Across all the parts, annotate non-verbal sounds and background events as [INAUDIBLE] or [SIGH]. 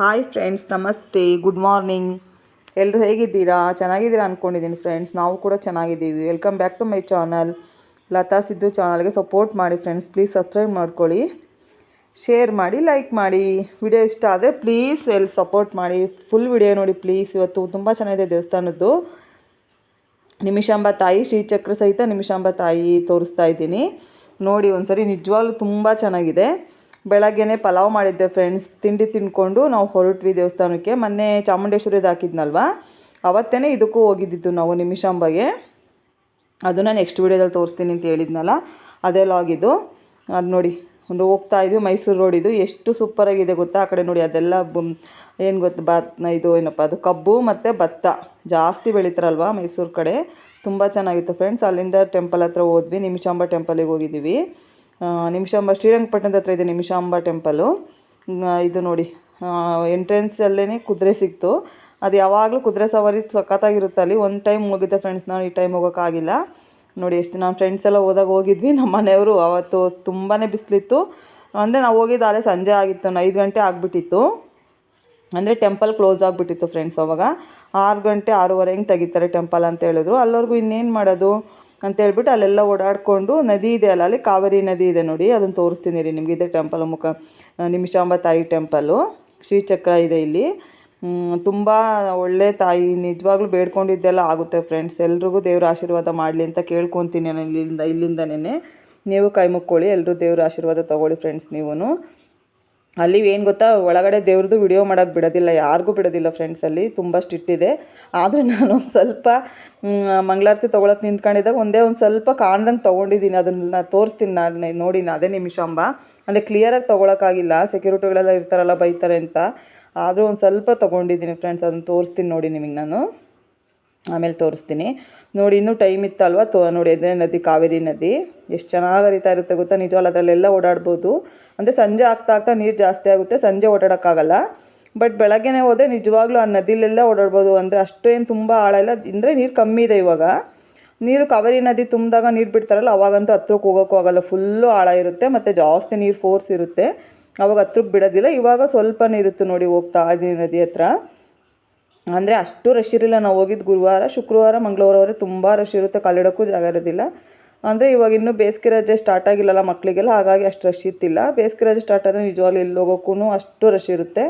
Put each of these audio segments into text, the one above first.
Hi friends ನಮಸ್ತೆ good morning ಎಲ್ಲರೂ ಹೇಗಿದ್ದೀರಾ? ಚೆನ್ನಾಗಿದ್ದೀರಾ ಅಂದ್ಕೊಂಡಿದ್ದೀನಿ ಫ್ರೆಂಡ್ಸ್ ನಾವು ಕೂಡ ಚೆನ್ನಾಗಿದ್ದೀವಿ. Welcome back to my channel Latha Siddu ಚಾನಲ್ಗೆ ಸಪೋರ್ಟ್ ಮಾಡಿ ಫ್ರೆಂಡ್ಸ್ ಪ್ಲೀಸ್ ಸಬ್ಸ್ಕ್ರೈಬ್ ಮಾಡ್ಕೊಳ್ಳಿ. ಶೇರ್ ಮಾಡಿ ಲೈಕ್ ಮಾಡಿ. ವಿಡಿಯೋ ಇಷ್ಟ ಆದರೆ ಪ್ಲೀಸ್ ಎಲ್ಲಿ ಸಪೋರ್ಟ್ ಮಾಡಿ. ಫುಲ್ ವಿಡಿಯೋ ನೋಡಿ ಪ್ಲೀಸ್ ಇವತ್ತು ತುಂಬ ಚೆನ್ನಾಗಿದೆ ದೇವಸ್ಥಾನದ್ದು. ನಿಮಿಷಾಂಬ ತಾಯಿ, ಶ್ರೀಚಕ್ರ ಸಹಿತ ನಿಮಿಷಾಂಬ ತಾಯಿ ತೋರಿಸ್ತಾ ಇದ್ದೀನಿ. ನೋಡಿ ಒಂದ್ಸರಿ ನಿಜವಾಗ್ಲೂ ತುಂಬ ಚೆನ್ನಾಗಿದೆ. ಬೆಳಗ್ಗೆನೆ ಪಲಾವ್ ಮಾಡಿದ್ದೆ ಫ್ರೆಂಡ್ಸ್ ತಿಂಡಿ ತಿಂದ್ಕೊಂಡು ನಾವು ಹೊರಟ್ವಿ ದೇವಸ್ಥಾನಕ್ಕೆ. ಮೊನ್ನೆ ಚಾಮುಂಡೇಶ್ವರಿದು ಹಾಕಿದ್ನಲ್ವ? ಅವತ್ತೇ ಇದಕ್ಕೂ ಹೋಗಿದ್ದಿದ್ದು ನಾವು ನಿಮಿಷಾಂಬಗೆ. ಅದನ್ನು ನೆಕ್ಸ್ಟ್ ವೀಡಿಯೋದಲ್ಲಿ ತೋರಿಸ್ತೀನಿ ಅಂತ ಹೇಳಿದ್ನಲ್ಲ, ಅದೇ ಲಾಗಿದ್ದು ಅದು ನೋಡಿ, ಒಂದು ಹೋಗ್ತಾ ಇದ್ವಿ, ಮೈಸೂರು ರೋಡ್ ಇದು. ಎಷ್ಟು ಸೂಪರಾಗಿದೆ ಗೊತ್ತಾ? ಆ ಕಡೆ ನೋಡಿ, ಅದೆಲ್ಲ ಏನು ಗೊತ್ತು ಬಾತ್ ಇದು ಏನಪ್ಪ, ಅದು ಕಬ್ಬು ಮತ್ತು ಭತ್ತ. ಜಾಸ್ತಿ ಬೆಳೀತಾರಲ್ವ ಮೈಸೂರು ಕಡೆ? ತುಂಬ ಚೆನ್ನಾಗಿತ್ತು ಫ್ರೆಂಡ್ಸ್ ಅಲ್ಲಿಂದ ಟೆಂಪಲ್ ಹತ್ರ ಹೋದ್ವಿ, ನಿಮಿಷಾಂಬ ಟೆಂಪಲಿಗೆ ಹೋಗಿದ್ದೀವಿ. ನಿಮಿಷಾಂಬ, ಶ್ರೀರಂಗಪಟ್ಟಣದ ಹತ್ರ ಇದೆ ನಿಮಿಷಾಂಬ ಟೆಂಪಲು. ಇದು ನೋಡಿ ಎಂಟ್ರೆನ್ಸಲ್ಲೇ ಕುದುರೆ ಸಿಕ್ತು. ಅದು ಯಾವಾಗಲೂ ಕುದುರೆ ಸವಾರಿ ಸಖತ್ತಾಗಿರುತ್ತೆ ಅಲ್ಲಿ. ಒಂದು ಟೈಮ್ ಹೋಗಿದ್ದೆ ಫ್ರೆಂಡ್ಸ್ ನಾವು ಈ ಟೈಮ್ ಹೋಗೋಕ್ಕಾಗಿಲ್ಲ ನೋಡಿ, ಎಷ್ಟು ನಮ್ಮ ಫ್ರೆಂಡ್ಸ್ ಎಲ್ಲ ಹೋದಾಗ ಹೋಗಿದ್ವಿ. ನಮ್ಮ ಮನೆಯವರು ಅವತ್ತು ತುಂಬಾ ಬಿಸಿಲಿತ್ತು. ಅಂದರೆ ನಾವು ಹೋಗಿದ್ದು ಅಲ್ಲೇ ಸಂಜೆ ಆಗಿತ್ತು ಐದು ಗಂಟೆ ಆಗಿಬಿಟ್ಟಿತ್ತು. ಅಂದರೆ ಟೆಂಪಲ್ ಕ್ಲೋಸ್ ಆಗಿಬಿಟ್ಟಿತ್ತು ಫ್ರೆಂಡ್ಸ್ ಅವಾಗ. ಆರು ಗಂಟೆ ಆರೂವರೆ ಹಿಂಗೆ ತೆಗಿತಾರೆ ಟೆಂಪಲ್ ಅಂತ ಹೇಳಿದ್ರು. ಅಲ್ಲವರೆಗೂ ಇನ್ನೇನು ಮಾಡೋದು? ಅಂತ ಹೇಳ್ಬಿಟ್ಟು ಅಲ್ಲೆಲ್ಲ ಓಡಾಡಿಕೊಂಡು ನದಿ ಇದೆ ಅಲ್ಲ ಅಲ್ಲಿ, ಕಾವೇರಿ ನದಿ ಇದೆ ನೋಡಿ, ಅದನ್ನು ತೋರಿಸ್ತೀನಿ ರೀ ನಿಮಗೆ. ಇದೆ ಟೆಂಪಲ್ ಮುಖ ನಿಮಿಷಾಂಬ ತಾಯಿ ಟೆಂಪಲ್ಲು ಶ್ರೀಚಕ್ರ ಇದೆ ಇಲ್ಲಿ. ತುಂಬ ಒಳ್ಳೆ ತಾಯಿ, ನಿಜವಾಗ್ಲೂ ಬೇಡ್ಕೊಂಡಿದ್ದೆಲ್ಲ ಆಗುತ್ತೆ ಫ್ರೆಂಡ್ಸ್ ಎಲ್ರಿಗೂ ದೇವ್ರ ಆಶೀರ್ವಾದ ಮಾಡಲಿ ಅಂತ ಕೇಳ್ಕೊತೀನಿ ನಾನು ಇಲ್ಲಿಂದ ಇಲ್ಲಿಂದನೇ ನೀವು ಕೈ ಮುಕ್ಕೊಳ್ಳಿ ಎಲ್ಲರೂ ದೇವ್ರ ಆಶೀರ್ವಾದ ತೊಗೊಳ್ಳಿ ಫ್ರೆಂಡ್ಸ್ ನೀವೂ ಅಲ್ಲಿ ಏನು ಗೊತ್ತಾ, ಒಳಗಡೆ ದೇವ್ರದ್ದು ವಿಡಿಯೋ ಮಾಡೋಕ್ಕೆ ಬಿಡೋದಿಲ್ಲ, ಯಾರಿಗೂ ಬಿಡೋದಿಲ್ಲ ಫ್ರೆಂಡ್ಸ್ ಅಲ್ಲಿ, ತುಂಬ ಸ್ಟ್ರಿಕ್ಟ್ ಇದೆ. ಆದರೆ ನಾನು ಒಂದು ಸ್ವಲ್ಪ ಮಂಗಳಾರತಿ ತೊಗೊಳಕ್ಕೆ ನಿಂತ್ಕೊಂಡಿದ್ದಾಗ ಒಂದೇ ಒಂದು ಸ್ವಲ್ಪ ಕಾಣ್ದಂಗೆ ತೊಗೊಂಡಿದ್ದೀನಿ ಅದನ್ನು ತೋರಿಸ್ತೀನಿ ನಾನು ನೋಡಿ ಅದೇ ನಿಮಿಷಾಂಬ ಅಂದರೆ ಕ್ಲಿಯರಾಗಿ ತೊಗೊಳಕ್ಕಾಗಿಲ್ಲ ಸೆಕ್ಯೂರಿಟಿಗಳೆಲ್ಲ ಇರ್ತಾರಲ್ಲ ಬೈತಾರೆ ಅಂತ ಆದರೂ ಒಂದು ಸ್ವಲ್ಪ ತೊಗೊಂಡಿದ್ದೀನಿ ಫ್ರೆಂಡ್ಸ್ ಅದನ್ನು ತೋರಿಸ್ತೀನಿ ನೋಡಿ ನಿಮಗೆ ನಾನು. ಆಮೇಲೆ ತೋರಿಸ್ತೀನಿ. ನೋಡಿ, ಇನ್ನೂ ಟೈಮ್ ಇತ್ತಲ್ವ? ತೋ, ನೋಡಿ ಅದೇ ನದಿ, ಕಾವೇರಿ ನದಿ. ಎಷ್ಟು ಚೆನ್ನಾಗಿ ಹರಿತಾ ಇರುತ್ತೆ ಗೊತ್ತಾ? ನಿಜವಲ್ಲ ಅದರಲ್ಲೆಲ್ಲ ಓಡಾಡ್ಬೋದು. ಅಂದರೆ ಸಂಜೆ ಆಗ್ತಾ ಆಗ್ತಾ ನೀರು ಜಾಸ್ತಿ ಆಗುತ್ತೆ, ಸಂಜೆ ಓಡಾಡೋಕ್ಕಾಗಲ್ಲ. ಬಟ್ ಬೆಳಗ್ಗೆನೇ ಹೋದರೆ ನಿಜವಾಗ್ಲೂ ಆ ನದಿಲೆಲ್ಲ ಓಡಾಡ್ಬೋದು. ಅಂದರೆ ಅಷ್ಟೇನು ತುಂಬ ಆಳ ಇಲ್ಲ. ಅಂದರೆ ನೀರು ಕಮ್ಮಿ ಇದೆ ಇವಾಗ. ನೀರು ಕಾವೇರಿ ನದಿ ತುಂಬಿದಾಗ ನೀರು ಬಿಡ್ತಾರಲ್ಲ, ಅವಾಗಂತೂ ಹತ್ರಕ್ಕೆ ಹೋಗೋಕ್ಕೂ ಆಗಲ್ಲ. ಫುಲ್ಲು ಆಳ ಇರುತ್ತೆ ಮತ್ತು ಜಾಸ್ತಿ ನೀರು ಫೋರ್ಸ್ ಇರುತ್ತೆ. ಅವಾಗ ಹತ್ರಕ್ಕೆ ಬಿಡೋದಿಲ್ಲ. ಇವಾಗ ಸ್ವಲ್ಪ ನೀರಿತ್ತು ನೋಡಿ ಹೋಗ್ತಾ ಇದ್ದೀನಿ ನದಿ ಹತ್ರ. ಅಂದರೆ ಅಷ್ಟು ರಶ್ ಇರಲಿಲ್ಲ. ನಾವು ಹೋಗಿದ್ದು ಗುರುವಾರ, ಶುಕ್ರವಾರ, ಮಂಗಳವಾರವರೆ ತುಂಬ ರಶ್ ಇರುತ್ತೆ. ಕಾಲಿಡೋಕ್ಕೂ ಜಾಗ ಇರೋದಿಲ್ಲ. ಅಂದರೆ ಇವಾಗ ಇನ್ನೂ ಬೇಸಿಗೆ ರಜೆ ಸ್ಟಾರ್ಟ್ ಆಗಿಲ್ಲಲ್ಲ ಮಕ್ಕಳಿಗೆಲ್ಲ ಹಾಗಾಗಿ ಅಷ್ಟು ರಶ್ ಇತ್ತಿಲ್ಲ ಬೇಸಿಗೆ ರಜೆ ಸ್ಟಾರ್ಟ್ ಆದರೆ ನಿಜವಾಗ್ಲೂ ಇಲ್ಲಿ ಹೋಗೋಕ್ಕೂ ಅಷ್ಟು ರಶ್ ಇರುತ್ತೆ.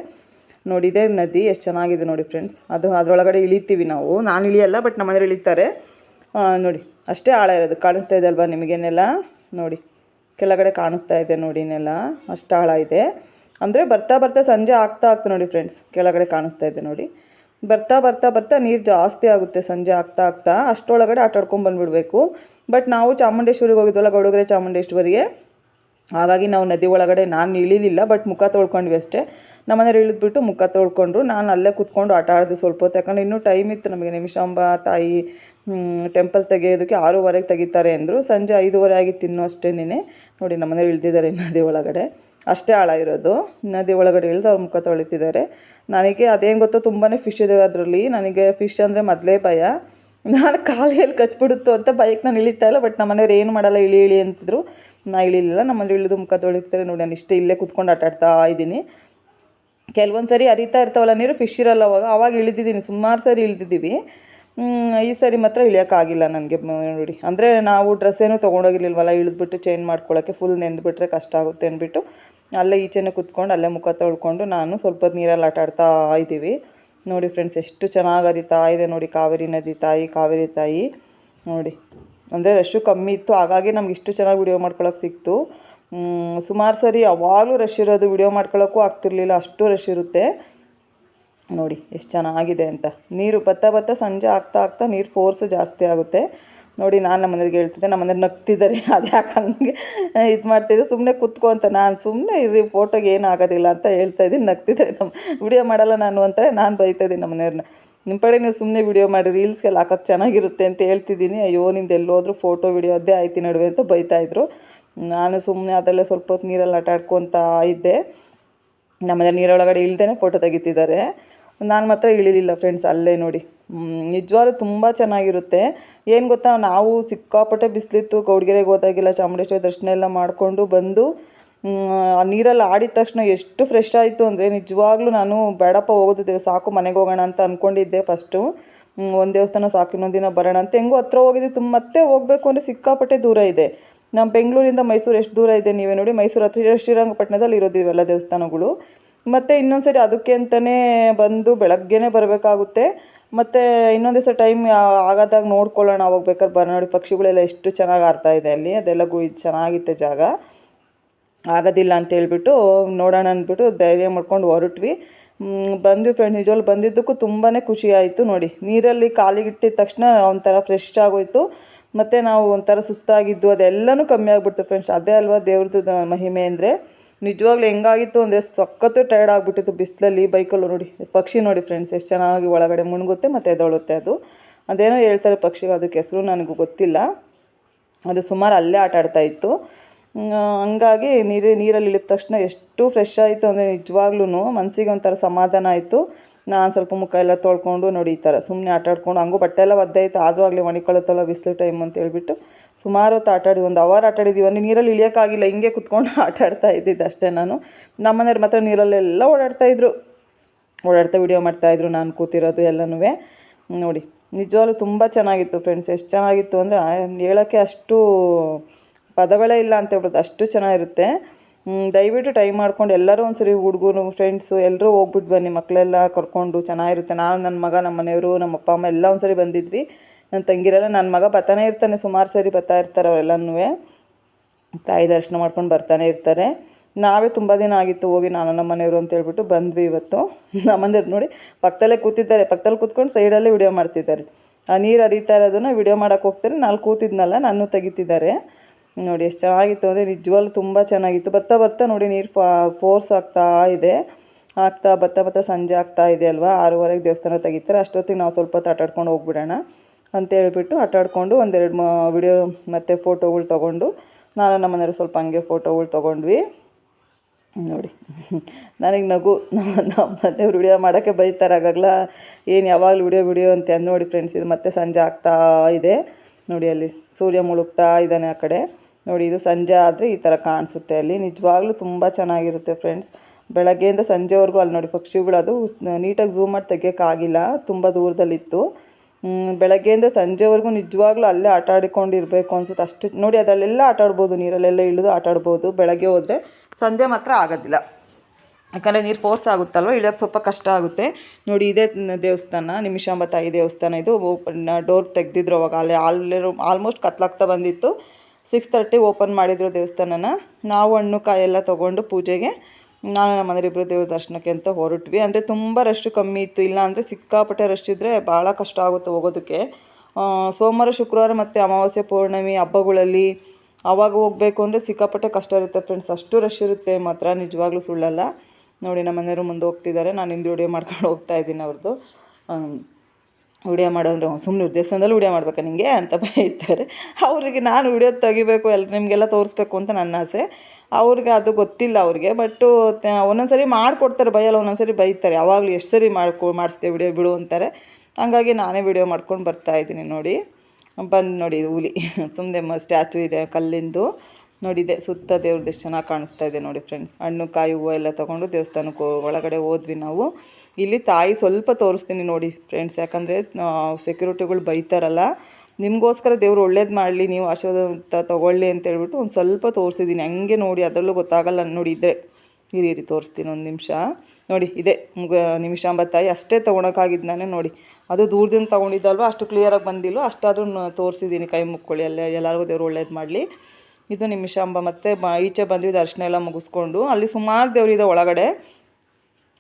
ನೋಡಿದೆ ನದಿ ಎಷ್ಟು ಚೆನ್ನಾಗಿದೆ ನೋಡಿ ಫ್ರೆಂಡ್ಸ್ ಅದು ಅದರೊಳಗಡೆ ಇಳಿತೀವಿ ನಾವು. ನಾನು ಇಳಿಯಲ್ಲ ಬಟ್ ನಮ್ಮ ಮನೇಲಿ ಇಳಿತಾರೆ. ನೋಡಿ, ಅಷ್ಟೇ ಆಳ ಇರೋದು. ಕಾಣಿಸ್ತಾ ಇದೆ ಅಲ್ವಾ ನಿಮಗೇನೆಲ್ಲ? ನೋಡಿ, ಕೆಳಗಡೆ ಕಾಣಿಸ್ತಾ ಇದೆ ನೋಡಿ ನೆಲ. ಅಷ್ಟು ಆಳ ಇದೆ. ಅಂದರೆ ಬರ್ತಾ ಬರ್ತಾ ಸಂಜೆ ಆಗ್ತಾ ಆಗ್ತಾ ನೋಡಿ ಫ್ರೆಂಡ್ಸ್ ಕೆಳಗಡೆ ಕಾಣಿಸ್ತಾ ಇದೆ ನೋಡಿ. ಬರ್ತಾ ಬರ್ತಾ ಬರ್ತಾ ನೀರು ಜಾಸ್ತಿ ಆಗುತ್ತೆ ಸಂಜೆ ಆಗ್ತಾ ಆಗ್ತಾ. ಅಷ್ಟರೊಳಗಡೆ ಆಟ ಆಡ್ಕೊಂಡು ಬಂದುಬಿಡ್ಬೇಕು. ಬಟ್ ನಾವು ಚಾಮುಂಡೇಶ್ವರಿಗೆ ಹೋಗಿದ್ವಲ್ಲ ಗೌಡಗೆರೆ ಚಾಮುಂಡೇಶ್ವರಿಗೆ. ಹಾಗಾಗಿ ನಾವು ನದಿ ಒಳಗಡೆ ನಾನು ಇಳಿಲಿಲ್ಲ ಬಟ್ ಮುಖ ತೊಳ್ಕೊಂಡ್ವಿ ಅಷ್ಟೇ. ನಮ್ಮನೇಲಿ ಇಳಿದ್ಬಿಟ್ಟು ಮುಖ ತೊಳ್ಕೊಂಡ್ರು. ನಾನು ಅಲ್ಲೇ ಕೂತ್ಕೊಂಡು ಆಟ ಆಡಿದೆ ಸ್ವಲ್ಪ ಹೊತ್ತು. ಯಾಕಂದರೆ ಇನ್ನೂ ಟೈಮ್ ಇತ್ತು ನಮಗೆ. ನಿಮಿಷಾಂಬ ತಾಯಿ ಟೆಂಪಲ್ ತೆಗೆಯೋದಕ್ಕೆ ಆರೂವರೆಗೆ ತೆಗಿತಾರೆ ಅಂದರು. ಸಂಜೆ ಐದೂವರೆ ಆಗಿತ್ತು ಇನ್ನೂ ಅಷ್ಟೇ ನೋಡಿ ನಮ್ಮನೇಲಿ ಇಳಿದಿದ್ದಾರೆ ನದಿ ಒಳಗಡೆ. ಅಷ್ಟೇ ಆಳ ಇರೋದು. ನದಿ ಒಳಗಡೆ ಇಳಿದು ಅವ್ರ ಮುಖ ತೊಳಿತಿದ್ದಾರೆ. ನನಗೆ ಅದೇನು ಗೊತ್ತೋ ತುಂಬಾ ಫಿಶ್ ಇದೆ ಅದರಲ್ಲಿ. ನನಗೆ ಫಿಶ್ ಅಂದರೆ ಮೊದಲೇ ಭಯ. ನಾನು ಕಾಲು ಎಲ್ಲಿ ಕಚ್ಬಿಡುತ್ತೋ ಅಂತ ಬೈಕ್ ನಾನು ಇಳಿತಾ ಇಲ್ಲ ಬಟ್ ನಮ್ಮ ಮನೆಯವ್ರು ಏನು ಮಾಡಲ್ಲ, ಇಳಿ ಇಳಿ ಅಂತಿದ್ರು. ನಾ ಇಳಿಲಿಲ್ಲ. ನಮ್ಮಲ್ಲಿ ಇಳಿದು ಮುಖ ತೊಳಿತಾರೆ ನೋಡಿ, ನಾನು ಇಷ್ಟೇ ಇಲ್ಲೇ ಕುತ್ಕೊಂಡು ಆಟಾಡ್ತಾ ಇದ್ದೀನಿ. ಕೆಲವೊಂದು ಸರಿ ಅರಿತಾ ಇರ್ತಾವಲ್ಲ ನೀರು ಫಿಶ್ ಇರಲ್ಲ ಅವಾಗ. ಅವಾಗ ಇಳಿದಿದ್ದೀನಿ. ಸುಮಾರು ಸರಿ ಇಳಿದಿದ್ದೀವಿ. ಈ ಸರಿ ಮಾತ್ರ ಇಳಿಯೋಕ್ಕಾಗಿಲ್ಲ ನನಗೆ ನೋಡಿ. ಅಂದರೆ ನಾವು ಡ್ರೆಸ್ ಏನೂ ತೊಗೊಂಡೋಗಿರ್ಲಿಲ್ವಲ್ಲ, ಇಳಿದ್ಬಿಟ್ಟು ಚೇಂಜ್ ಮಾಡ್ಕೊಳ್ಳೋಕ್ಕೆ ಫುಲ್ ನೆಂದ್ಬಿಟ್ರೆ ಕಷ್ಟ ಆಗುತ್ತೆ ಅಂದ್ಬಿಟ್ಟು, ಅಲ್ಲೇ ಈಚೆನೇ ಕುತ್ಕೊಂಡು, ಅಲ್ಲೇ ಮುಖ ತೊಳ್ಕೊಂಡು ನಾನು ಸ್ವಲ್ಪ ನೀರಲ್ಲಿ ಆಟ ಆಡ್ತಾ ಇದ್ದೀವಿ. ನೋಡಿ ಫ್ರೆಂಡ್ಸ್ ಎಷ್ಟು ಚೆನ್ನಾಗಿ ಹರಿತಾ ಇದೆ ನೋಡಿ ಕಾವೇರಿ ನದಿ ತಾಯಿ, ಕಾವೇರಿ ತಾಯಿ. ನೋಡಿ, ಅಂದರೆ ರಶ್ಶು ಕಮ್ಮಿ ಇತ್ತು, ಹಾಗಾಗಿ ನಮ್ಗೆ ಇಷ್ಟು ಚೆನ್ನಾಗಿ ವಿಡಿಯೋ ಮಾಡ್ಕೊಳ್ಳೋಕೆ ಸಿಕ್ತು. ಸುಮಾರು ಸರಿ ಯಾವಾಗಲೂ ರಶ್ ಇರೋದು ವಿಡಿಯೋ ಮಾಡ್ಕೊಳ್ಳೋಕ್ಕೂ ಆಗ್ತಿರ್ಲಿಲ್ಲ, ಅಷ್ಟು ರಶ್ ಇರುತ್ತೆ. ನೋಡಿ, ಎಷ್ಟು ಚೆನ್ನಾಗಿದೆ ಅಂತ. ನೀರು ಬತ್ತಾ ಬತ್ತಾ ಸಂಜೆ ಆಗ್ತಾ ಆಗ್ತಾ ನೀರು ಫೋರ್ಸು ಜಾಸ್ತಿ ಆಗುತ್ತೆ. ನೋಡಿ, ನಾನು ನಮ್ಮ ಮನೆಗೆ ಹೇಳ್ತಿದ್ದೆ ನಮ್ಮ ಮನೇಲಿ ನಗ್ತಿದ್ದಾರೆ. [LAUGHS] ಅದು ಯಾಕೆ ಹಂಗೆ ಇದು ಮಾಡ್ತಿದ್ದೆ ಸುಮ್ಮನೆ ಕುತ್ಕೊ ಅಂತ, ನಾನು ಸುಮ್ಮನೆ ಇರ್ರಿ ಫೋಟೋಗೆ ಏನು ಆಗೋದಿಲ್ಲ ಅಂತ ಹೇಳ್ತಾ ಇದ್ದೀನಿ. ನಗ್ತಿದ್ದಾರೆ ನಮ್ಮ ವಿಡಿಯೋ ಮಾಡಲ್ಲ ನಾನು ಅಂತಾರೆ ನಾನು ಬೈತಾ ಇದ್ದೀನಿ ನಮ್ಮ ಮನೆಯವ್ರನ್ನ. ನಿಮ್ಮ ಕಡೆ ನೀವು ಸುಮ್ಮನೆ ವಿಡಿಯೋ ಮಾಡಿ ರೀಲ್ಸ್ಗೆಲ್ಲ ಹಾಕೋದು ಚೆನ್ನಾಗಿರುತ್ತೆ ಅಂತ ಹೇಳ್ತಿದ್ದೀನಿ. ಅಯ್ಯೋ ನಿಂದು ಎಲ್ಲೋದ್ರೂ ಫೋಟೋ ವಿಡಿಯೋ ಅದೇ ಆಯ್ತು ನಡುವೆ ಅಂತ ಬೈತಾ ಇದ್ರು. ನಾನು ಸುಮ್ಮನೆ ಅದರಲ್ಲೇ ಸ್ವಲ್ಪ ಹೊತ್ತು ನೀರಲ್ಲಿ ಆಟ ಆಡ್ಕೊತಾ ಇದ್ದೆ ನಮ್ಮನೆ ನೀರೊಳಗಡೆ ಇಲ್ದೇ ಫೋಟೋ ತೆಗಿತಿದ್ದಾರೆ. ನಾನು ಮಾತ್ರ ಇಳಿಲಿಲ್ಲ ಫ್ರೆಂಡ್ಸ್ ಅಲ್ಲೇ ನೋಡಿ. ನಿಜವಾಗ್ಲೂ ತುಂಬ ಚೆನ್ನಾಗಿರುತ್ತೆ. ಏನು ಗೊತ್ತಾ, ನಾವು ಸಿಕ್ಕಾಪಟ್ಟೆ ಬಿಸಿಲಿತ್ತು, ಗೌಡ್ಗೆರೆಗೆ ಹೋದಾಗೆಲ್ಲ ಚಾಮುಂಡೇಶ್ವರಿ ದರ್ಶನ ಎಲ್ಲ ಮಾಡಿಕೊಂಡು ಬಂದು ಆ ನೀರಲ್ಲಿ ಆಡಿದ ತಕ್ಷಣ ಎಷ್ಟು ಫ್ರೆಶ್ ಆಯಿತು ಅಂದರೆ ನಿಜವಾಗ್ಲೂ ನಾನು ಬೇಡಪ್ಪ ಹೋಗೋದು ಸಾಕು ಮನೆಗೆ ಹೋಗೋಣ ಅಂತ ಅಂದ್ಕೊಂಡಿದ್ದೆ ಫಸ್ಟು ಒಂದು ದೇವಸ್ಥಾನ ಸಾಕು, ಇನ್ನೊಂದು ದಿನ ಬರೋಣ ಅಂತ ಹೆಂಗೋ ಹತ್ರ ಹೋಗಿದ್ದೆ ತುಂಬ ಮತ್ತೆ ಹೋಗಬೇಕು ಅಂದರೆ ಸಿಕ್ಕಾಪಟ್ಟೆ ದೂರ ಇದೆ. ನಮ್ಮ ಬೆಂಗಳೂರಿಂದ ಮೈಸೂರು ಎಷ್ಟು ದೂರ ಇದೆ ನೀವೇ ನೋಡಿ, ಮೈಸೂರು ಹತ್ರ ಶ್ರೀರಂಗಪಟ್ಟಣದಲ್ಲಿ ಇರೋದು ಇವೆಲ್ಲ ದೇವಸ್ಥಾನಗಳು. ಮತ್ತು ಇನ್ನೊಂದು ಸರಿ ಅದಕ್ಕೆ ಅಂತಲೇ ಬಂದು ಬೆಳಗ್ಗೆನೇ ಬರಬೇಕಾಗುತ್ತೆ. ಮತ್ತು ಇನ್ನೊಂದು ದಿವಸ ಟೈಮ್ ಆಗದಾಗ ನೋಡ್ಕೊಳ್ಳೋಣ ಅವಾಗ ಬೇಕಾದ್ರೆ ಬರ ಪಕ್ಷಿಗಳೆಲ್ಲ ಎಷ್ಟು ಚೆನ್ನಾಗಿ ಆಡ್ತಾ ಇದೆ ಅಲ್ಲಿ. ಅದೆಲ್ಲ ಗು ಚೆನ್ನಾಗಿತ್ತು ಜಾಗ. ಆಗೋದಿಲ್ಲ ಅಂತ ಹೇಳ್ಬಿಟ್ಟು ನೋಡೋಣ ಅಂದ್ಬಿಟ್ಟು ಧೈರ್ಯ ಮಾಡ್ಕೊಂಡು ಹೊರಟ್ವಿ. ಬಂದ್ವಿ ಫ್ರೆಂಡ್ ನಿಜವಾಗ್ಲು ಬಂದಿದ್ದಕ್ಕೂ ತುಂಬಾ ಖುಷಿ ಆಯಿತು ನೋಡಿ. ನೀರಲ್ಲಿ ಕಾಲಿಗಿಟ್ಟಿದ ತಕ್ಷಣ ಒಂಥರ ಫ್ರೆಶ್ ಆಗೋಯ್ತು. ಮತ್ತು ನಾವು ಒಂಥರ ಸುಸ್ತಾಗಿದ್ದು ಅದೆಲ್ಲನೂ ಕಮ್ಮಿ ಆಗಿಬಿಡ್ತು ಫ್ರೆಂಡ್ಸ್ ಅದೇ ಅಲ್ವಾ ದೇವ್ರದ್ದು ಮಹಿಮೆ ಅಂದರೆ. ನಿಜವಾಗ್ಲೂ ಹೆಂಗಾಗಿತ್ತು ಅಂದರೆ ಸಖತ್ತು ಟೈರ್ಡ್ ಆಗಿಬಿಟ್ಟಿತ್ತು ಬಿಸಿಲಲ್ಲಿ ಬೈಕಲ್ಲಿ ನೋಡಿ. ಪಕ್ಷಿ ನೋಡಿ ಫ್ರೆಂಡ್ಸ್ ಎಷ್ಟು ಚೆನ್ನಾಗಿ ಒಳಗಡೆ ಮುಣ್ಗುತ್ತೆ ಮತ್ತು ಎದ್ದೊಳುತ್ತೆ ಅದು. ಅದೇನೋ ಹೇಳ್ತಾರೆ ಪಕ್ಷಿಗೆ ಅದಕ್ಕೆ ಹೆಸರು ನನಗೂ ಗೊತ್ತಿಲ್ಲ. ಅದು ಸುಮಾರು ಅಲ್ಲೇ ಆಟ ಆಡ್ತಾ ಇತ್ತು. ಹಂಗಾಗಿ ನೀರು, ನೀರಲ್ಲಿ ಇಳಿದ ತಕ್ಷಣ ಎಷ್ಟು ಫ್ರೆಶ್ ಆಯಿತು ಅಂದರೆ ನಿಜವಾಗ್ಲೂ ಮನಸ್ಸಿಗೆ ಒಂಥರ ಸಮಾಧಾನ ಆಯಿತು. ನಾನು ಸ್ವಲ್ಪ ಮುಖ ಎಲ್ಲ ತೊಳ್ಕೊಂಡು ನೋಡಿ ಈ ಥರ ಸುಮ್ಮನೆ ಆಟಾಡ್ಕೊಂಡು ಹಂಗೂ ಬಟ್ಟೆ ಎಲ್ಲ ಒದ್ದಾಯ್ತು ಆದರೂ ಆಗಲಿ ಒಣಕೊಳ್ಳುತ್ತಲ್ಲ ಬಿಸಿಲು ಟೈಮ್ ಅಂತ ಹೇಳ್ಬಿಟ್ಟು ಸುಮಾರು ಹೊತ್ತು ಆಟಾಡಿ ಒಂದು ಅವರ್ ಆಟ ಆಡಿದ್ದೀವಿ ಅಂದರೆ ನೀರಲ್ಲಿ ಇಳಿಯೋಕ್ಕಾಗಿಲ್ಲ. ಹಿಂಗೆ ಕುತ್ಕೊಂಡು [LAUGHS] ಆಟಾಡ್ತಾ ಇದ್ದಿದ್ದು ಅಷ್ಟೇ ನಾನು. ನಮ್ಮನೆಯವ್ರು ಮಾತ್ರ ನೀರಲ್ಲೆಲ್ಲ ಓಡಾಡ್ತಾಯಿದ್ರು ಓಡಾಡ್ತಾ ವಿಡಿಯೋ ಮಾಡ್ತಾಯಿದ್ರು ನಾನು ಕೂತಿರೋದು ಎಲ್ಲನೂ. ನೋಡಿ, ನಿಜವಾಗ್ಲೂ ತುಂಬ ಚೆನ್ನಾಗಿತ್ತು ಫ್ರೆಂಡ್ಸ್ ಎಷ್ಟು ಚೆನ್ನಾಗಿತ್ತು ಅಂದರೆ ಹೇಳೋಕ್ಕೆ ಅಷ್ಟು ಪದಗಳೇ ಇಲ್ಲ ಅಂತ ಹೇಳ್ಬೋದು ಅಷ್ಟು ಚೆನ್ನಾಗಿರುತ್ತೆ. ದಯವಿಟ್ಟು ಟೈಮ್ ಮಾಡ್ಕೊಂಡು ಎಲ್ಲರೂ ಒಂದ್ಸರಿ ಹುಡುಗರು ಫ್ರೆಂಡ್ಸು ಎಲ್ಲರೂ ಹೋಗ್ಬಿಟ್ಟು ಬನ್ನಿ ಮಕ್ಕಳೆಲ್ಲ ಕರ್ಕೊಂಡು ಚೆನ್ನಾಗಿರುತ್ತೆ. ನಾನು ನನ್ನ ಮಗ ನಮ್ಮ ಮನೆಯವರು ನಮ್ಮ ಅಪ್ಪ, ಅಮ್ಮ ಎಲ್ಲ ಒಂದ್ಸರಿ ಬಂದಿದ್ವಿ. ನನ್ನ ತಂಗಿರೆಲ್ಲ ನನ್ನ ಮಗ ಬರ್ತಾನೆ ಇರ್ತಾನೆ, ಸುಮಾರು ಸರಿ ಬರ್ತಾ ಇರ್ತಾರೆ ಅವರೆಲ್ಲನೂ ತಾಯಿ ದರ್ಶನ ಮಾಡ್ಕೊಂಡು ಬರ್ತಾನೆ ಇರ್ತಾರೆ. ನಾವೇ ತುಂಬ ದಿನ ಆಗಿತ್ತು ಹೋಗಿ ನಾನು ನಮ್ಮ ಮನೆಯವರು ಅಂತ ಹೇಳ್ಬಿಟ್ಟು ಬಂದ್ವಿ ಇವತ್ತು. ನಮ್ಮ ಮನೆಯವ್ರು ನೋಡಿ, ಪಕ್ಕದಲ್ಲೇ ಕೂತಿದ್ದಾರೆ. ಪಕ್ಕದಲ್ಲಿ ಕೂತ್ಕೊಂಡು ಸೈಡಲ್ಲೇ ವಿಡಿಯೋ ಮಾಡ್ತಿದ್ದಾರೆ. ಆ ನೀರು ಹರಿತಾ ಇರೋದನ್ನು ವಿಡಿಯೋ ಮಾಡೋಕೆ ಹೋಗ್ತಾರೆ. ನಾನು ಕೂತಿದ್ನಲ್ಲ ನಾನು ತೆಗಿತಿದ್ದಾರೆ. ನೋಡಿ, ಎಷ್ಟು ಚೆನ್ನಾಗಿತ್ತು ಅಂದರೆ ನಿಜವಾಗ್ಲೂ ತುಂಬ ಚೆನ್ನಾಗಿತ್ತು. ಬರ್ತಾ ಬರ್ತಾ ನೋಡಿ, ನೀರು ಫೋರ್ಸ್ ಆಗ್ತಾ ಇದೆ. ಆಗ್ತಾ ಬರ್ತಾ ಬರ್ತಾ ಸಂಜೆ ಆಗ್ತಾ ಇದೆ ಅಲ್ವಾ? ಆರೂವರೆಗೆ ದೇವಸ್ಥಾನ ತೆಗಿತಾರೆ. ಅಷ್ಟೊತ್ತಿಗೆ ನಾವು ಸ್ವಲ್ಪ ಆಟಾಡ್ಕೊಂಡು ಹೋಗ್ಬಿಡೋಣ ಅಂತ ಹೇಳ್ಬಿಟ್ಟು ಆಟಾಡಿಕೊಂಡು ಒಂದೆರಡು ಮ ವಿಡಿಯೋ ಮತ್ತು ಫೋಟೋಗಳು ತೊಗೊಂಡು, ನಾನು ನಮ್ಮ ಮನೆಯವರು ಸ್ವಲ್ಪ ಹಂಗೆ ಫೋಟೋಗಳು ತೊಗೊಂಡ್ವಿ. ನೋಡಿ, ನನಗೆ ನಗು, ನಮ್ಮ ನಮ್ಮ ಮನೆಯವ್ರು ವಿಡಿಯೋ ಮಾಡೋಕ್ಕೆ ಬೈತಾರೆ ಆಗಾಗಲ ಏನು ಯಾವಾಗಲೂ ವಿಡಿಯೋ ವಿಡಿಯೋ ಅಂತ ನೋಡಿ ಫ್ರೆಂಡ್ಸ್ ಇದು ಮತ್ತೆ ಸಂಜೆ ಆಗ್ತಾ ಇದೆ. ನೋಡಿ, ಅಲ್ಲಿ ಸೂರ್ಯ ಮುಳುಗ್ತಾ ಇದ್ದಾನೆ ಆ ಕಡೆ. ನೋಡಿ, ಇದು ಸಂಜೆ ಆದರೆ ಈ ಥರ ಕಾಣಿಸುತ್ತೆ ಅಲ್ಲಿ. ನಿಜವಾಗ್ಲೂ ತುಂಬ ಚೆನ್ನಾಗಿರುತ್ತೆ ಫ್ರೆಂಡ್ಸ್. ಬೆಳಗ್ಗೆಯಿಂದ ಸಂಜೆವರೆಗೂ ಅಲ್ಲಿ ನೋಡಿ ಪಕ್ಷಿಗಳು ಅದು ನೀಟಾಗಿ ಝೂಮ್ ಮಾಡಿ ತೆಗಿಯೋಕ್ಕಾಗಿಲ್ಲ. ತುಂಬ ದೂರದಲ್ಲಿತ್ತು. ಬೆಳಗ್ಗೆಯಿಂದ ಸಂಜೆವರೆಗೂ ನಿಜವಾಗ್ಲೂ ಅಲ್ಲೇ ಆಟ ಆಡಿಕೊಂಡಿರಬೇಕು ಅನ್ಸುತ್ತೆ. ಅಷ್ಟು ನೋಡಿ, ಅದರಲ್ಲೆಲ್ಲ ಆಟ ಆಡ್ಬೋದು, ನೀರಲ್ಲೆಲ್ಲ ಇಳಿದು ಆಟ ಆಡ್ಬೋದು. ಬೆಳಗ್ಗೆ ಹೋದರೆ ಸಂಜೆ ಮಾತ್ರ ಆಗೋದಿಲ್ಲ. ಯಾಕಂದರೆ ನೀರು ಫೋರ್ಸ್ ಆಗುತ್ತಲ್ವ? ಇಳಿಯೋಕ್ಕೆ ಸ್ವಲ್ಪ ಕಷ್ಟ ಆಗುತ್ತೆ. ನೋಡಿ, ಇದೇ ದೇವಸ್ಥಾನ, ನಿಮಿಷಾಂಬ ತಾಯಿ ದೇವಸ್ಥಾನ ಇದು. ಡೋರ್ ತೆಗೆದಿದ್ರು ಅವಾಗ. ಅಲ್ಲಿ ಆಲ್ ಆಲ್ಮೋಸ್ಟ್ ಕತ್ಲಾಗ್ತಾ ಬಂದಿತ್ತು. ಸಿಕ್ಸ್ ತರ್ಟಿ ಓಪನ್ ಮಾಡಿದರು ದೇವಸ್ಥಾನನ. ನಾವು ಹಣ್ಣು, ಕಾಯಿ ಎಲ್ಲ ತೊಗೊಂಡು ಪೂಜೆಗೆ ನಾನು ನಮ್ಮ ಮನೆಯಲ್ಲಿಬ್ಬರು ದೇವ್ರ ದರ್ಶನಕ್ಕೆ ಅಂತ ಹೊರಟ್ವಿ. ಅಂದರೆ ತುಂಬ ರಷ್ಟು ಕಮ್ಮಿ ಇತ್ತು. ಇಲ್ಲ ಅಂದರೆ ಸಿಕ್ಕಾಪಟ್ಟೆ ರಶ್ ಇದ್ದರೆ ಭಾಳ ಕಷ್ಟ ಆಗುತ್ತೆ ಹೋಗೋದಕ್ಕೆ. ಸೋಮವಾರ, ಶುಕ್ರವಾರ ಮತ್ತು ಅಮಾವಾಸ್ಯೆ, ಪೌರ್ಣಮಿ ಹಬ್ಬಗಳಲ್ಲಿ ಆವಾಗ ಹೋಗಬೇಕು ಅಂದರೆ ಸಿಕ್ಕಾಪಟ್ಟೆ ಕಷ್ಟ ಇರುತ್ತೆ ಫ್ರೆಂಡ್ಸ್ ಅಷ್ಟು ರಶ್ ಇರುತ್ತೆ ಮಾತ್ರ. ನಿಜವಾಗ್ಲೂ ಸುಳ್ಳಲ್ಲ. ನೋಡಿ, ನಮ್ಮ ಮನೆಯವರು ಮುಂದೆ ಹೋಗ್ತಿದ್ದಾರೆ. ನಾನು ಹಿಂದೆ ವಿಡಿಯೋ ಮಾಡ್ಕೊಂಡು ಹೋಗ್ತಾ ಇದ್ದೀನಿ ಅವ್ರದ್ದು ವಿಡಿಯೋ ಮಾಡೋದ್ರೆ ಸುಮ್ಮನೆ ದೇವಸ್ಥಾನದಲ್ಲಿ ವಿಡಿಯೋ ಮಾಡ್ಬೇಕಾ ನಿಮಗೆ ಅಂತ [LAUGHS] ಬೈತಾರೆ. ಅವರಿಗೆ ನಾನು ವಿಡಿಯೋ ತೆಗಿಬೇಕು ಎಲ್ಲ ನಿಮಗೆಲ್ಲ ತೋರಿಸ್ಬೇಕು ಅಂತ ನನ್ನ ಆಸೆ. ಅವ್ರಿಗೆ ಅದು ಗೊತ್ತಿಲ್ಲ ಅವ್ರಿಗೆ ಬಟ್ಟು ಒಂದೊಂದು ಸರಿ ಮಾಡಿಕೊಡ್ತಾರೆ, ಬೈಯಲ್ಲ ಒಂದೊಂದು ಸರಿ ಬೈತಾರೆ. ಯಾವಾಗಲೂ ಎಷ್ಟು ಸರಿ ಮಾಡ್ಕೊ ಮಾಡಿಸ್ತೇವೆ ವಿಡಿಯೋ ಬಿಡು ಅಂತಾರೆ. ಹಂಗಾಗಿ ನಾನೇ ವಿಡಿಯೋ ಮಾಡ್ಕೊಂಡು ಬರ್ತಾ ಇದ್ದೀನಿ ನೋಡಿ. ಬಂದು ನೋಡಿ ಹುಲಿ. [LAUGHS] ಸುಮ್ಮನೆ ಸ್ಟ್ಯಾಚು ಇದೆ ಕಲ್ಲಿಂದು. ನೋಡಿದೆ, ಸುತ್ತ ದೇವ್ರದ್ದು ಎಷ್ಟು ಚೆನ್ನಾಗಿ ಕಾಣಿಸ್ತಾ ಇದೆ ನೋಡಿ ಫ್ರೆಂಡ್ಸ್. ಹಣ್ಣು, ಕಾಯಿ, ಹೂವು ಎಲ್ಲ ತೊಗೊಂಡು ದೇವಸ್ಥಾನಕ್ಕೆ ಒಳಗಡೆ ಹೋದ್ವಿ ನಾವು. ಇಲ್ಲಿ ತಾಯಿ ಸ್ವಲ್ಪ ತೋರಿಸ್ತೀನಿ ನೋಡಿ ಫ್ರೆಂಡ್ಸ್ ಯಾಕಂದರೆ ಸೆಕ್ಯೂರಿಟಿಗಳು ಬೈತಾರಲ್ಲ, ನಿಮಗೋಸ್ಕರ ದೇವ್ರು ಒಳ್ಳೇದು ಮಾಡಲಿ, ನೀವು ಆಶೀರ್ವಾದ ತೊಗೊಳ್ಳಿ ಅಂತ ಹೇಳ್ಬಿಟ್ಟು ಒಂದು ಸ್ವಲ್ಪ ತೋರಿಸಿದ್ದೀನಿ. ಹಂಗೆ ನೋಡಿ, ಅದರಲ್ಲೂ ಗೊತ್ತಾಗಲ್ಲ ನೋಡಿ ಇದ್ದರೆ ಇರಿ ಇರಿ, ತೋರಿಸ್ತೀನಿ ಒಂದು ನಿಮಿಷ. ನೋಡಿ, ಇದೆ ನಿಮಿಷಾಂಬ ತಾಯಿ, ಅಷ್ಟೇ ತೊಗೊಳಕ್ಕಾಗಿದ್ದು ನಾನೇ ನೋಡಿ. ಅದು ದೂರದಿಂದ ತೊಗೊಂಡಿದ್ದಲ್ವ, ಅಷ್ಟು ಕ್ಲಿಯರಾಗಿ ಬಂದಿಲ್ಲ ಅಷ್ಟಾದರೂ ತೋರಿಸಿದ್ದೀನಿ ಕೈ ಮುಕ್ಕೊಳ್ಳಿ, ಅಲ್ಲೇ ಎಲ್ಲರಿಗೂ ದೇವರು ಒಳ್ಳೇದು ಮಾಡಲಿ. ಇದು ನಿಮಿಷಾಂಬ ಮತ್ತು ಈಚೆ ಬಂದ್ವಿ, ದರ್ಶನ ಎಲ್ಲ ಮುಗಿಸ್ಕೊಂಡು, ಅಲ್ಲಿ ಸುಮಾರು ದೇವರಿದೆ ಒಳಗಡೆ.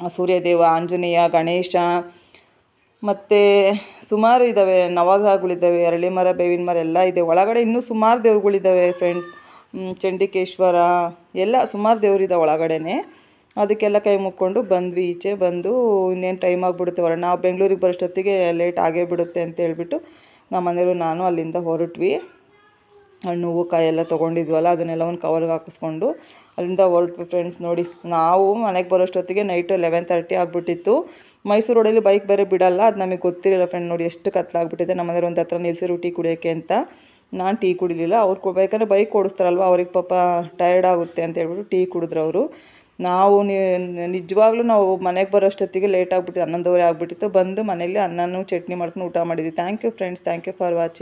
ಸೂರ್ಯದೇವ, ಆಂಜನೇಯ, ಗಣೇಶ ಮತ್ತು ಸುಮಾರು ಇದ್ದಾವೆ ನವಗ್ರಹಗಳಿದ್ದಾವೆ ಅರಳಿ ಮರ ಬೇವಿನ ಮರ ಎಲ್ಲ ಇದೆ. ಒಳಗಡೆ ಇನ್ನೂ ಸುಮಾರು ದೇವ್ರುಗಳಿದ್ದಾವೆ ಫ್ರೆಂಡ್ಸ್ ಚಂಡಿಕೇಶ್ವರ ಎಲ್ಲ ಸುಮಾರು ದೇವರಿದೆ ಒಳಗಡೆನೆ. ಅದಕ್ಕೆಲ್ಲ ಕೈ ಮುಕ್ಕೊಂಡು ಬಂದ್ವಿ. ಈಚೆ ಬಂದು ಇನ್ನೇನು ಟೈಮ್ ಆಗಿಬಿಡುತ್ತೆ ಹೊರ ನಾವು ಬೆಂಗಳೂರಿಗೆ ಬರೋಷ್ಟೊತ್ತಿಗೆ ಲೇಟ್ ಆಗೇ ಬಿಡುತ್ತೆ ಅಂತ ಹೇಳ್ಬಿಟ್ಟು ನಮ್ಮ ಮನೆಯವರು ನಾನು ಅಲ್ಲಿಂದ ಹೊರಟ್ವಿ. ಹಣ್ಣು ಹೂವು ಎಲ್ಲ ತೊಗೊಂಡಿದ್ವಲ್ಲ, ಅದನ್ನೆಲ್ಲ ಒಂದು ಕವರ್ಗೆ ಹಾಕಿಸ್ಕೊಂಡು ಅಲ್ಲಿಂದ ಹೊರಟ್ವಿ ಫ್ರೆಂಡ್ಸ್ ನೋಡಿ. ನಾವು ಮನೆಗೆ ಬರೋಷ್ಟೊತ್ತಿಗೆ ನೈಟು ಲೆವೆನ್ ತರ್ಟಿ ಆಗಿಬಿಟ್ಟಿತ್ತು. ಮೈಸೂರು ರೋಡಲ್ಲಿ ಬೈಕ್ ಬೇರೆ ಬಿಡಲ್ಲ, ಅದು ನಮಗೆ ಗೊತ್ತಿರಲಿಲ್ಲ ಫ್ರೆಂಡ್ ನೋಡಿ ಎಷ್ಟು ಕತ್ಲಾಗ್ಬಿಟ್ಟಿದೆ ನಮ್ಮ ಮನೆಯವ್ರು ಒಂದು ಹತ್ರ ನಿಲ್ಲಿಸಿರು ಟೀ ಕುಡಿಯೋಕ್ಕೆ ಅಂತ. ನಾನು ಟೀ ಕುಡಿಲಿಲ್ಲ. ಅವ್ರು ಕೊ ಯಾಕಂದರೆ ಬೈಕ್ ಓಡಿಸ್ತಾರಲ್ವ, ಅವ್ರಿಗೆ ಪಾಪ ಟಯರ್ಡ್ ಆಗುತ್ತೆ ಅಂತ ಹೇಳ್ಬಿಟ್ಟು ಟೀ ಕುಡಿದ್ರು ಅವರು. ನಾವು ನಿಜವಾಗ್ಲೂ ನಾವು ಮನೆಗೆ ಬರೋಷ್ಟೊತ್ತಿಗೆ ಲೇಟ್ ಆಗಿಬಿಟ್ಟು ಹನ್ನೊಂದುವರೆ ಆಗಿಬಿಟ್ಟಿತ್ತು. ಬಂದು ಮನೇಲಿ ಅನ್ನನೂ ಚಟ್ನಿ ಮಾಡ್ಕೊಂಡು ಊಟ ಮಾಡಿದ್ವಿ. Thank you friends thank you for watching